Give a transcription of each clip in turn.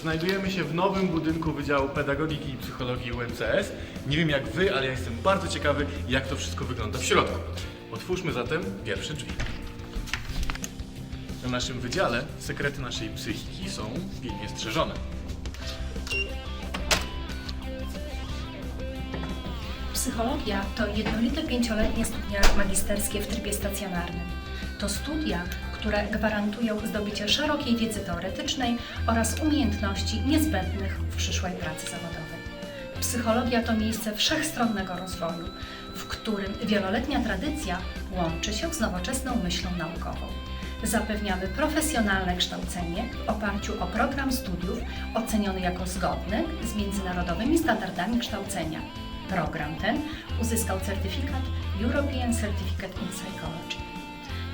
Znajdujemy się w nowym budynku Wydziału Pedagogiki i Psychologii UMCS. Nie wiem jak wy, ale ja jestem bardzo ciekawy, jak to wszystko wygląda w środku. Otwórzmy zatem pierwsze drzwi. W naszym wydziale sekrety naszej psychiki są pilnie strzeżone. Psychologia to jednolite pięcioletnie studia magisterskie w trybie stacjonarnym. To studia, które gwarantują zdobycie szerokiej wiedzy teoretycznej oraz umiejętności niezbędnych w przyszłej pracy zawodowej. Psychologia to miejsce wszechstronnego rozwoju, w którym wieloletnia tradycja łączy się z nowoczesną myślą naukową. Zapewniamy profesjonalne kształcenie w oparciu o program studiów oceniony jako zgodny z międzynarodowymi standardami kształcenia. Program ten uzyskał certyfikat European Certificate in Psychology.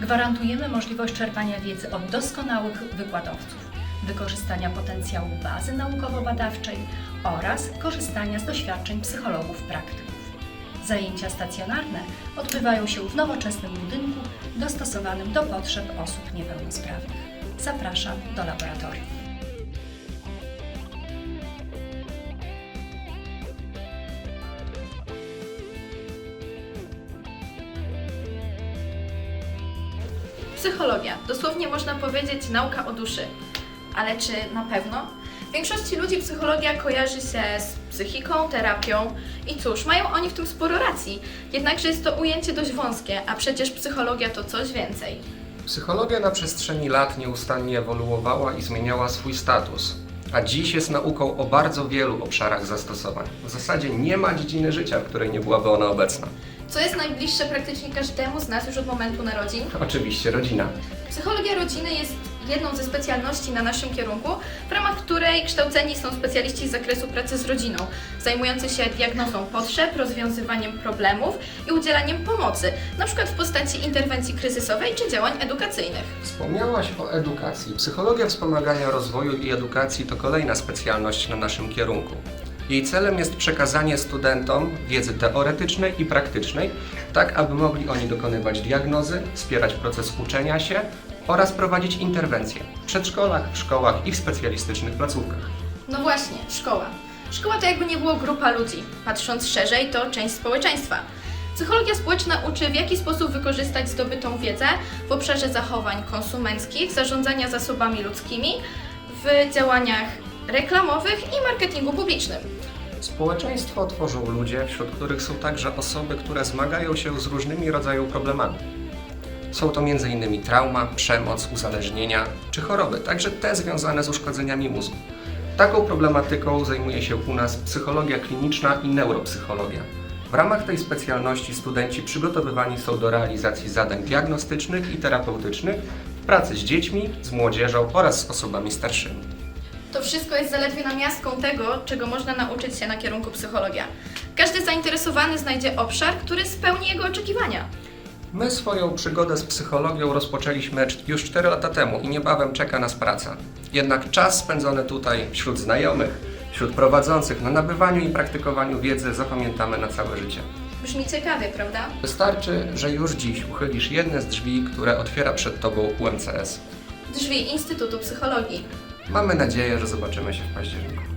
Gwarantujemy możliwość czerpania wiedzy od doskonałych wykładowców, wykorzystania potencjału bazy naukowo-badawczej oraz korzystania z doświadczeń psychologów praktyków. Zajęcia stacjonarne odbywają się w nowoczesnym budynku dostosowanym do potrzeb osób niepełnosprawnych. Zapraszam do laboratorium. Psychologia. Dosłownie można powiedzieć nauka o duszy. Ale czy na pewno? Większości ludzi psychologia kojarzy się z psychiką, terapią i cóż, mają oni w tym sporo racji. Jednakże jest to ujęcie dość wąskie, a przecież psychologia to coś więcej. Psychologia na przestrzeni lat nieustannie ewoluowała i zmieniała swój status, a dziś jest nauką o bardzo wielu obszarach zastosowań. W zasadzie nie ma dziedziny życia, w której nie byłaby ona obecna. Co jest najbliższe praktycznie każdemu z nas już od momentu narodzin? Oczywiście rodzina. Psychologia rodziny jest jedną ze specjalności na naszym kierunku, w ramach której kształceni są specjaliści z zakresu pracy z rodziną, zajmujący się diagnozą potrzeb, rozwiązywaniem problemów i udzielaniem pomocy, np. w postaci interwencji kryzysowej czy działań edukacyjnych. Wspomniałaś o edukacji. Psychologia wspomagania rozwoju i edukacji to kolejna specjalność na naszym kierunku. Jej celem jest przekazanie studentom wiedzy teoretycznej i praktycznej, tak aby mogli oni dokonywać diagnozy, wspierać proces uczenia się oraz prowadzić interwencje w przedszkolach, w szkołach i w specjalistycznych placówkach. No właśnie, szkoła. Szkoła to jakby nie było grupa ludzi. Patrząc szerzej, to część społeczeństwa. Psychologia społeczna uczy, w jaki sposób wykorzystać zdobytą wiedzę w obszarze zachowań konsumenckich, zarządzania zasobami ludzkimi, w działaniach reklamowych i marketingu publicznym. Społeczeństwo tworzą ludzie, wśród których są także osoby, które zmagają się z różnymi rodzajami problemami. Są to m.in. trauma, przemoc, uzależnienia czy choroby, także te związane z uszkodzeniami mózgu. Taką problematyką zajmuje się u nas psychologia kliniczna i neuropsychologia. W ramach tej specjalności studenci przygotowywani są do realizacji zadań diagnostycznych i terapeutycznych pracy z dziećmi, z młodzieżą oraz z osobami starszymi. To wszystko jest zaledwie namiastką tego, czego można nauczyć się na kierunku psychologia. Każdy zainteresowany znajdzie obszar, który spełni jego oczekiwania. My swoją przygodę z psychologią rozpoczęliśmy cz- już 4 lata temu i niebawem czeka nas praca. Jednak czas spędzony tutaj wśród znajomych, wśród prowadzących na nabywaniu i praktykowaniu wiedzy zapamiętamy na całe życie. Brzmi ciekawie, prawda? Wystarczy, że już dziś uchylisz jedne z drzwi, które otwiera przed Tobą UMCS. Drzwi Instytutu Psychologii. Mamy nadzieję, że zobaczymy się w październiku.